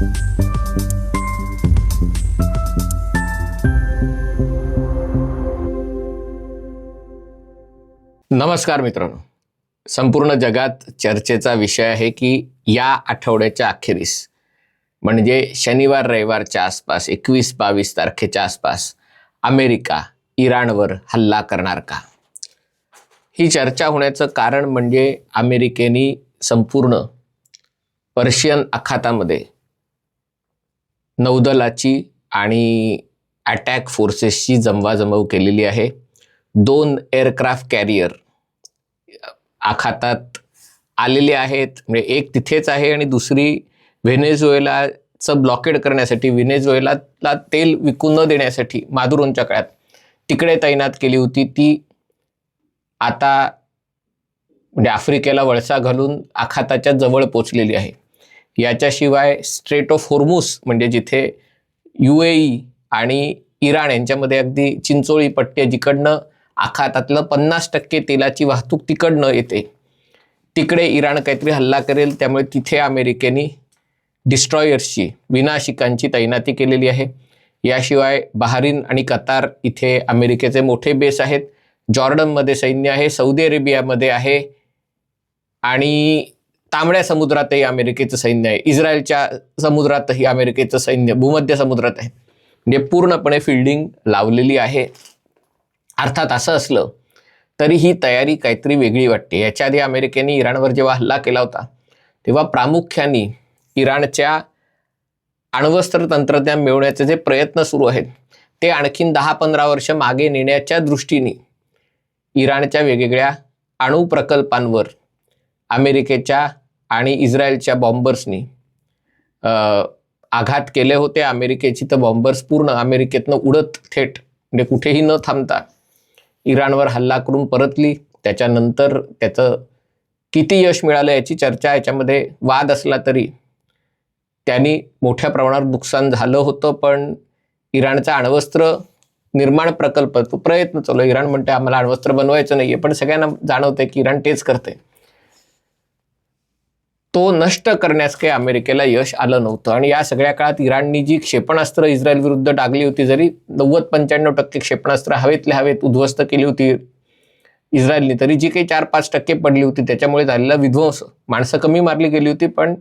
नमस्कार मित्रांनो. संपूर्ण जगात चर्चेचा विषय आहे की या आठवड्याच्या अखेरीस म्हणजे शनिवार रविवारच्या आसपास एकवीस बावीस तारखेच्या आसपास अमेरिका इराणवर हल्ला करणार का? ही चर्चा होण्याचं कारण म्हणजे अमेरिकेने संपूर्ण पर्शियन आखातामध्ये नौदलाची आणि अटॅक फोर्सेसची जमवाजमव केलेली आहे. दोन एअरक्राफ्ट कॅरियर आखातात आलेले आहेत. म्हणजे एक तिथेच आहे आणि दुसरी व्हेनेझुएलाचं ब्लॉकेड करण्यासाठी व्हेनेझुएलाला तेल विकू न देण्यासाठी मादुरोंच्या काळात तिकडे तैनात केली होती. ती आता म्हणजे आफ्रिकेला वळसा घालून आखाताच्या जवळ पोचलेली आहे. याच्याशिवाय स्ट्रेट ऑफ होर्मुस म्हणजे जिथे यू ए ई आणि इराण यांच्यामध्ये अगदी चिंचोळी पट्टी जिकडनं आखातातलं पन्नास टक्के तेलाची वाहतूक तिकडनं येते. तिकडे इराण काहीतरी हल्ला करेल त्यामुळे तिथे अमेरिकेने डिस्ट्रॉयर्सची विनाशिकांची तैनाती केलेली आहे. याशिवाय बहारीन आणि कतार इथे अमेरिकेचे मोठे बेस आहेत. जॉर्डनमध्ये सैन्य आहे सौदी अरेबियामध्ये आहे आणि तांबड्या समुद्रातही अमेरिकेचं सैन्य आहे. इस्रायलच्या समुद्रातही अमेरिकेचं सैन्य भूमध्य समुद्रात आहे. म्हणजे पूर्णपणे फिल्डिंग लावलेली आहे. अर्थात असं असलं तरी ही तयारी काहीतरी वेगळी वाटते. याच्या आधी अमेरिकेने इराणवर जेव्हा हल्ला केला होता तेव्हा प्रामुख्याने इराणच्या अण्वस्त्र तंत्रज्ञान मिळवण्याचे जे प्रयत्न सुरू आहेत ते आणखीन दहा पंधरा वर्ष मागे नेण्याच्या दृष्टीने इराणच्या वेगवेगळ्या अणू प्रकल्पांवर अमेरिकेच्या आणि इस्रायलच्या बॉम्बर्सनी आघात केले होते अमेरिकेची तर बॉम्बर्स पूर्ण अमेरिकेतनं उडत थेट. म्हणजे कुठेही न थांबता इराणवर हल्ला करून परतली. त्याच्यानंतर त्याचं किती यश मिळालं याची चर्चा याच्यामध्ये वाद असला तरी त्यांनी मोठ्या प्रमाणावर नुकसान झालं होतं पण इराणचा अण्वस्त्र निर्माण प्रकल्प तो प्रयत्न चालू आहे. इराण म्हणते आम्हाला अण्वस्त्र बनवायचं नाही आहे पण सगळ्यांना जाणवतंय की इराण तेच करते तो नष्ट करण्यास काही अमेरिकेला यश आलं नव्हतं. आणि या सगळ्या काळात इराणनी जी क्षेपणास्त्र इस्रायल विरुद्ध टाकली होती जरी नव्वद पंच्याण्णव टक्के क्षेपणास्त्र हवेतल्या हवेत उद्ध्वस्त केली होती इस्रायलनी तरी जी काही चार पाच टक्के पडली होती त्याच्यामुळे झालेला विध्वंस माणसं कमी मारली गेली होती पण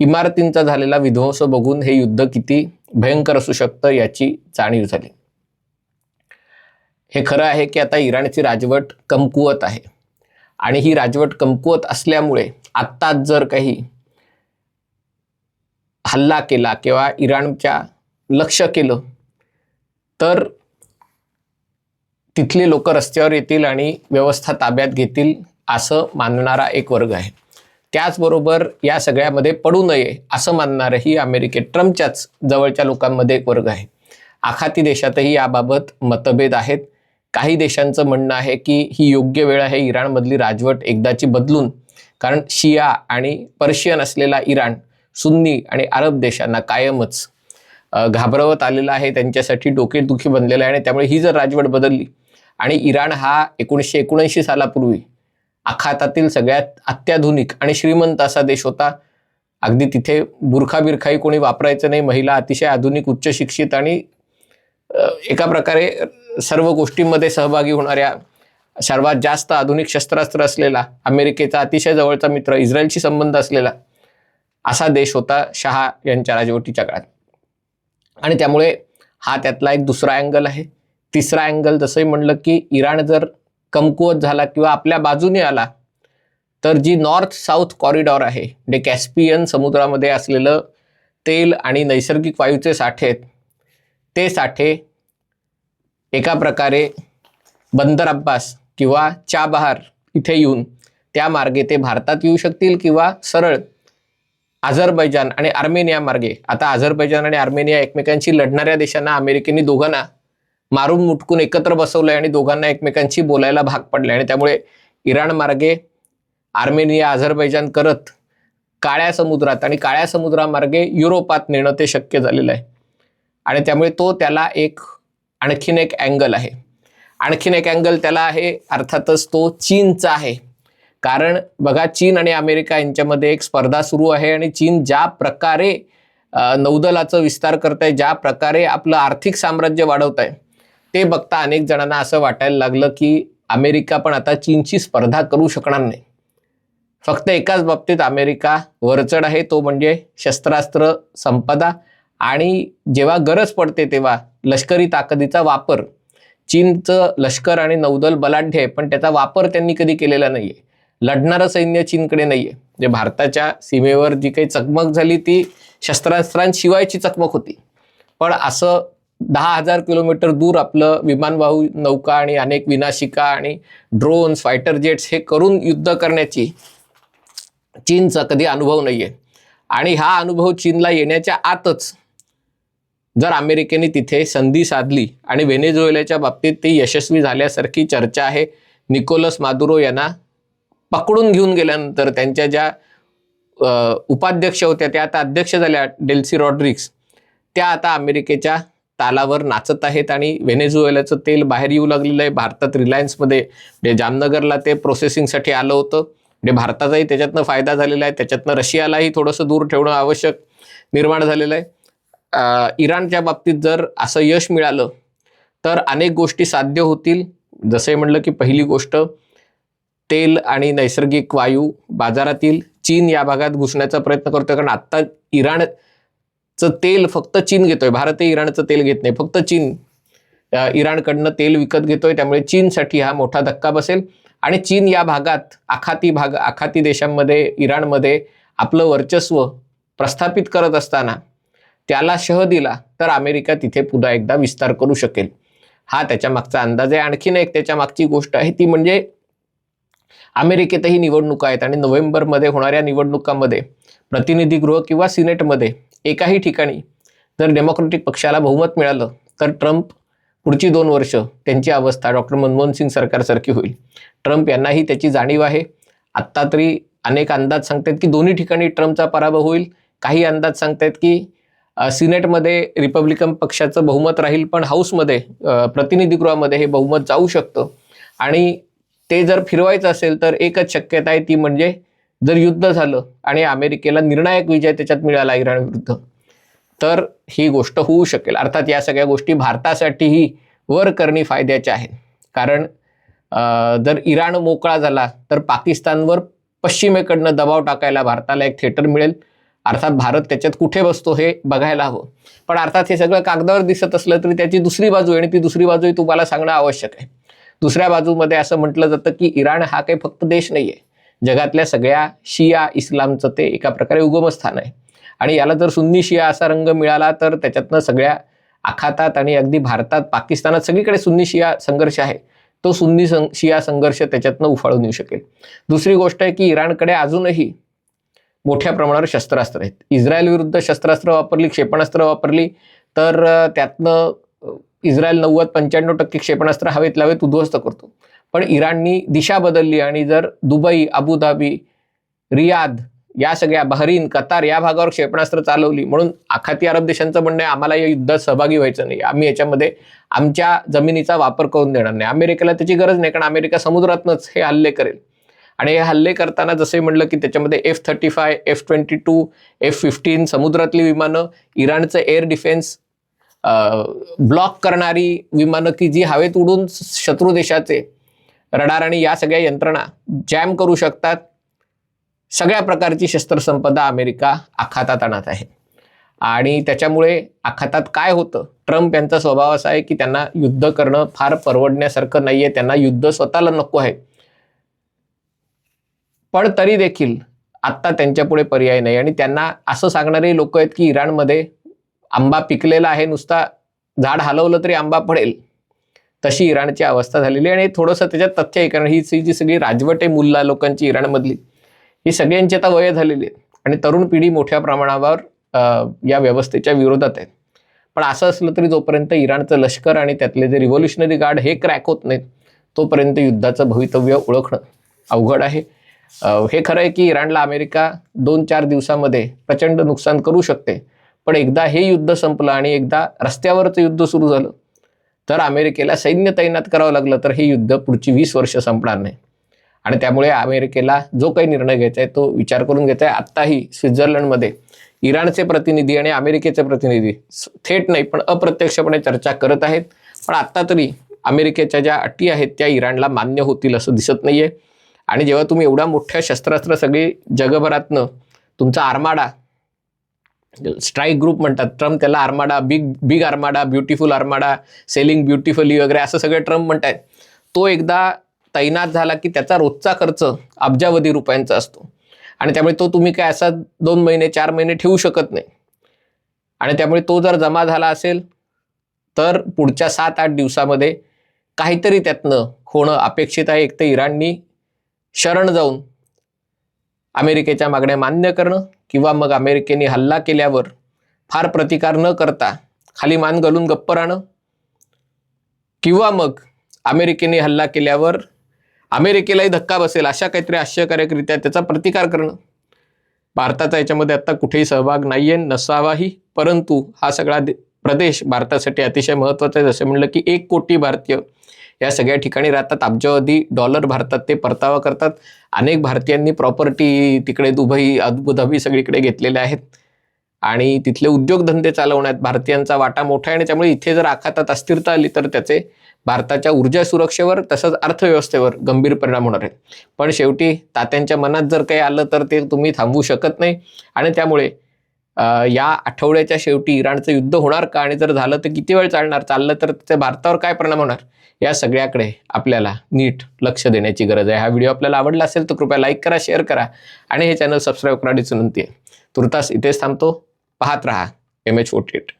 इमारतींचा झालेला विध्वंस बघून हे युद्ध किती भयंकर असू शकतं याची जाणीव झाली. हे खरं आहे की आता इराणची राजवट कमकुवत आहे. आणि ही राजवट कमकुवत असल्यामुळे आत्ताच जर काही हल्ला केला किंवा इराणच्या लक्ष केलं तर तिथले लोक रस्त्यावर येतील आणि व्यवस्था ताब्यात घेतील असं मानणारा एक वर्ग आहे. त्याचबरोबर या सगळ्यामध्ये पडू नये असं मानणारही अमेरिकेत ट्रम्पच्याच जवळच्या लोकांमध्ये एक वर्ग आहे. आखाती देशातही याबाबत मतभेद आहेत. काही देशांचं म्हणणं आहे की ही योग्य वेळ आहे इराणमधली राजवट एकदाची बदलून कारण शिया आणि पर्शियन असलेला इराण सुन्नी आणि अरब देशांना कायमच घाबरवत आलेला आहे. त्यांच्यासाठी डोकेदुखी बनलेला आहे आणि त्यामुळे ही जर राजवट बदलली आणि इराण हा एकोणीसशे एकोणऐंशी सालापूर्वी आखातातील सगळ्यात अत्याधुनिक आणि श्रीमंत असा देश होता. अगदी तिथे बुरखा बिरखाही कोणी वापरायचं नाही. महिला अतिशय आधुनिक उच्च शिक्षित आणि एका प्रकारे सर्व गोष्टींमध्ये सहभागी होणाऱ्या सर्वात जास्त आधुनिक शस्त्रास्त्र असलेला अमेरिकेचा अतिशय जवळचा मित्र इस्रायलशी संबंध असलेला असा देश होता शहा यांच्या राजवटीच्या काळात. आणि त्यामुळे हा त्यातला एक दुसरा अँगल आहे. तिसरा अँगल जसंही म्हणलं की इराण जर कमकुवत झाला किंवा आपल्या बाजूने आला तर जी नॉर्थ साऊथ कॉरिडॉर आहे म्हणजे कॅस्पियन समुद्रामध्ये असलेलं तेल आणि नैसर्गिक वायूचे साठे आहेत ते साठे एका प्रकारे बंदर अब्बास किंवा चाबहार इथे येऊन त्या मार्गे ते भारतात येऊ शकतील किंवा सरळ अझरबैजान आणि आर्मेनिया मार्गे. आता अझरबैजान आणि आर्मेनिया एकमेकांशी लढणाऱ्या देशांना अमेरिकेने दोघांना मारून मुटकून एकत्र बसवलं आहे आणि दोघांना एकमेकांशी बोलायला भाग पडले आणि त्यामुळे इराण मार्गे आर्मेनिया अझरबैजान करत काळ्या समुद्रात आणि काळ्या समुद्रामार्गे युरोपात नेणं ते शक्य झालेलं आहे. आणि त्यामुळे तो त्याला एक आणखीन एक अँगल आहे. आणखीन एक अँगल त्याला आहे अर्थातच तो चीनचा आहे. कारण बघा चीन आणि अमेरिका यांच्यामध्ये एक स्पर्धा सुरू आहे आणि चीन ज्या प्रकारे नौदलाचं विस्तार आहे ज्या प्रकारे आपलं आर्थिक साम्राज्य वाढवत आहे ते बघता अनेक जणांना असं वाटायला लागलं की अमेरिका पण आता चीनची स्पर्धा करू शकणार नाही. फक्त एकाच बाबतीत अमेरिका वरचढ आहे तो म्हणजे शस्त्रास्त्र संपदा आणि जेव्हा गरज पडते तेव्हा लष्करी ताकदीचा वापर. चीनचं लष्कर आणि नौदल बलाढ्य आहे पण त्याचा वापर त्यांनी कधी केलेला नाही आहे लढणारं सैन्य चीनकडे नाही आहे म्हणजे भारताच्या सीमेवर जी काही चकमक झाली ती शस्त्रास्त्रांशिवायची चकमक होती. पण असं दहा हजार किलोमीटर दूर आपलं विमानवाहू नौका आणि अनेक विनाशिका आणि ड्रोन्स फायटर जेट्स हे करून युद्ध करण्याची चीनचा कधी अनुभव नाही आहे आणि हा अनुभव चीनला येण्याच्या आतच जर अमेरिकेने तिथे संधी साधली आणि व्हेनेझुएलाच्या बाबतीत ती यशस्वी झाल्यासारखी चर्चा आहे निकोलस मादुरो यांना पकडून घेऊन गेल्यानंतर त्यांच्या ज्या उपाध्यक्ष होत्या त्या आता अध्यक्ष झाल्या डेल्सी रॉड्रिक्स त्या आता अमेरिकेच्या तालावर नाचत आहेत आणि व्हेनेझुएलाचं तेल बाहेर येऊ लागलेलं आहे. भारतात रिलायन्समध्ये म्हणजे जामनगरला ते प्रोसेसिंगसाठी आलं होतं. म्हणजे भारताचाही त्याच्यातनं फायदा झालेला आहे त्याच्यातनं रशियालाही थोडंसं दूर ठेवणं आवश्यक निर्माण झालेलं आहे. इराणच्या बाबतीत जर असं यश मिळालं तर अनेक गोष्टी साध्य होतील. जसे म्हणलं की पहिली गोष्ट तेल आणि नैसर्गिक वायू बाजारातील चीन या भागात घुसण्याचा प्रयत्न करतोय. कारण आत्ता इराणचं तेल फक्त चीन घेतोय. भारतही इराणचं तेल घेत नाही. फक्त चीन इराणकडनं तेल विकत घेतोय. त्यामुळे चीनसाठी हा मोठा धक्का बसेल. आणि चीन या भागात आखाती भाग आखाती देशांमध्ये इराणमध्ये आपलं वर्चस्व प्रस्थापित करत असताना त्याला शह दिला तर अमेरिका तिथे पुन्हा एकदा विस्तार करू शकेल. हा त्याच्या मागचा अंदाज आहे. आणखीन एक त्याच्या मागची गोष्ट आहे ती म्हणजे अमेरिकेतही निवडणुका आहेत आणि नोव्हेंबरमध्ये होणाऱ्या निवडणुकांमध्ये प्रतिनिधी गृह किंवा सिनेटमध्ये एकाही ठिकाणी जर डेमोक्रेटिक पक्षाला बहुमत मिळालं तर ट्रम्प पुढची दोन वर्ष त्यांची अवस्था डॉक्टर मनमोहन सिंग सरकारसारखी होईल. ट्रम्प यांनाही त्याची जाणीव आहे. आत्ता तरी अनेक अंदाज सांगतात की दोन्ही ठिकाणी ट्रम्पचा पराभव होईल. काही अंदाज सांगतायत की सिनेटमध्ये रिपब्लिकन पक्षाचं बहुमत राहील पण हाऊसमध्ये अ, प्रतिनिधीगृहामध्ये हे बहुमत जाऊ शकतं. आणि ते जर फिरवायचं असेल तर एकच शक्यता आहे ती म्हणजे जर युद्ध झालं आणि अमेरिकेला निर्णायक विजय त्याच्यात मिळाला इराण विरुद्ध तर ही गोष्ट होऊ शकेल. अर्थात या सगळ्या गोष्टी भारतासाठीही वर करणे फायद्याच्या आहेत. कारण जर इराण मोकळा झाला तर पाकिस्तानवर पश्चिमेकडनं दबाव टाकायला भारताला एक थिएटर मिळेल. अर्थात भारत त्याच्यात कुठे बसतो हे बघायला हवं. पण अर्थात हे सगळं कागदावर दिसत असलं तरी त्याची दुसरी बाजू आहे आणि ती दुसरी बाजूही तुम्हाला सांगणं आवश्यक आहे. दुसऱ्या बाजूमध्ये असं म्हटलं जातं की इराण हा काही फक्त देश नाही आहे जगातल्या सगळ्या शिया इस्लामचं ते एका प्रकारे उगमस्थान आहे. आणि याला जर सुन्नी शिया असा रंग मिळाला तर त्याच्यातनं सगळ्या आखातात आणि अगदी भारतात पाकिस्तानात सगळीकडे सुन्नी शिया संघर्ष आहे. तो सुन्नी सं शिया संघर्ष त्याच्यातनं उफाळून येऊ शकेल. दुसरी गोष्ट आहे की इराणकडे अजूनही मोठ्या प्रमाणावर शस्त्रास्त्र आहेत. इस्रायल विरुद्ध शस्त्रास्त्र वापरली क्षेपणास्त्र वापरली तर त्यातनं इस्रायल नव्वद पंच्याण्णव टक्के क्षेपणास्त्र हवेत लावेत उद्ध्वस्त करतो. पण इराणनी दिशा बदलली आणि जर दुबई अबुधाबी रियाद या सगळ्या बहरीन कतार या भागावर क्षेपणास्त्र चालवली म्हणून आखाती अरब देशांचं म्हणणं आहे आम्हाला या युद्धात सहभागी व्हायचं नाही. आम्ही याच्यामध्ये आमच्या जमिनीचा वापर करून देणार नाही. अमेरिकेला त्याची गरज नाही कारण अमेरिका समुद्रातनंच हे हल्ले करेल. आणि हे हल्ले करताना जसे म्हणलं की त्याच्यामध्ये F thirty five F twenty two F fifteen समुद्रातली विमानं इराणचं एअर डिफेन्स ब्लॉक करणारी विमानं की जी हवेत उडून शत्रू देशाचे रडार आणि या सगळ्या यंत्रणा जॅम करू शकतात. सगळ्या प्रकारची शस्त्रसंपदा अमेरिका आखातात आणत आहे. आणि त्याच्यामुळे आखातात काय होतं? ट्रम्प यांचा स्वभाव असा आहे की त्यांना युद्ध करणं फार परवडण्यासारखं नाही आहे त्यांना युद्ध स्वतःला नको आहे. पण तरी देखील आत्ता त्यांच्यापुढे पर्याय नाही. आणि त्यांना असं सांगणारे लोक आहेत की इराणमध्ये आंबा पिकलेला आहे नुसता झाड हलवलं तरी आंबा पडेल. तशी इराणची अवस्था झालेली आहे. आणि थोडंसं त्याच्यात तथ्य आहे कारण ही जी सगळी राजवटे मुल्ला लोकांची इराणमधली ही सगळ्यांची आता वय झालेली आहेत आणि तरुण पिढी मोठ्या प्रमाणावर या व्यवस्थेच्या विरोधात आहे. पण असं असलं तरी जोपर्यंत इराणचं लष्कर आणि त्यातले जे रिव्होल्युशनरी गार्ड हे क्रॅक होत नाहीत तोपर्यंत युद्धाचं भवितव्य ओळखणं अवघड आहे. हे खरं आहे की इराणला अमेरिका दोन चार दिवसामध्ये प्रचंड नुकसान करू शकते. पण एकदा हे युद्ध संपलं आणि एकदा रस्त्यावरचं युद्ध सुरू झालं तर अमेरिकेला सैन्य तैनात करावं लागलं तर हे युद्ध पुढची वीस वर्ष संपणार नाही. आणि त्यामुळे अमेरिकेला जो काही निर्णय घ्यायचा आहे तो विचार करून घ्यायचा आहे. आत्ताही स्वित्झर्लंडमध्ये इराणचे प्रतिनिधी आणि अमेरिकेचे प्रतिनिधी थेट नाही पण अप्रत्यक्षपणे चर्चा करत आहेत. पण आत्ता तरी अमेरिकेच्या ज्या अटी आहेत त्या इराणला मान्य होतील असं दिसत नाही आहे आणि जेव्हा तुम्ही एवढ्या मोठ्या शस्त्रास्त्र सगळी जगभरातनं तुमचा आर्माडा स्ट्राईक ग्रुप म्हणतात ट्रम्प त्याला armada big big armada beautiful armada sailing beautifully वगैरे असं सगळे ट्रम्प म्हणतायत. तो एकदा तैनात झाला की त्याचा रोजचा खर्च अब्जावधी रुपयांचा असतो. आणि त्यामुळे तो तुम्ही काय असा दोन महिने चार महिने ठेवू शकत नाही. आणि त्यामुळे तो जर जमा झाला असेल तर पुढच्या सात आठ दिवसामध्ये काहीतरी त्यातनं होणं अपेक्षित आहे. एक तर इराणनी शरण जाऊन अमेरिकेच्या मागण्या मान्य करणं किंवा मग अमेरिकेने हल्ला केल्यावर फार प्रतिकार न करता खाली मान घालून गप्प राहणं किंवा मग अमेरिकेने हल्ला केल्यावर अमेरिकेलाही धक्का बसेल अशा काहीतरी आश्चर्यकारकरित्या त्याचा प्रतिकार करणं. भारताचा याच्यामध्ये आत्ता कुठेही सहभाग नाही आहे नसावाही. परंतु हा सगळा प्रदेश भारतासाठी अतिशय महत्त्वाचा आहे. जसं म्हणलं की एक कोटी भारतीय या सगळ्या ठिकाणी राहतात. अब्जावधी डॉलर भारतात ते परतावा करतात. अनेक भारतीयांनी प्रॉपर्टी तिकडे दुबई अबुधाबी सगळीकडे घेतलेल्या आहेत. आणि तिथले उद्योगधंदे चालवण्यात भारतीयांचा वाटा मोठा आहे आणि त्यामुळे इथे जर आखातात अस्थिरता आली तर त्याचे भारताच्या ऊर्जा सुरक्षेवर तसंच अर्थव्यवस्थेवर गंभीर परिणाम होणार आहेत. पण शेवटी तात्यांच्या मनात जर काही आलं तर ते तुम्ही थांबवू शकत नाही. आणि त्यामुळे या आठवड्याच्या शेवटी इराणचं युद्ध होणार का? आणि जर झालं तर किती वेळ चालणार? चाललं तर त्याचा भारतावर काय परिणाम होणार? या सगळ्याकडे आपल्याला नीट लक्ष देण्याची गरज आहे. हा व्हिडिओ आपल्याला आवडला असेल तर कृपया लाईक करा शेअर करा आणि हे चॅनल सबस्क्राईब करण्याची विनंती आहे. तुर्तास इथेच थांबतो. पाहत राहा. M H forty eight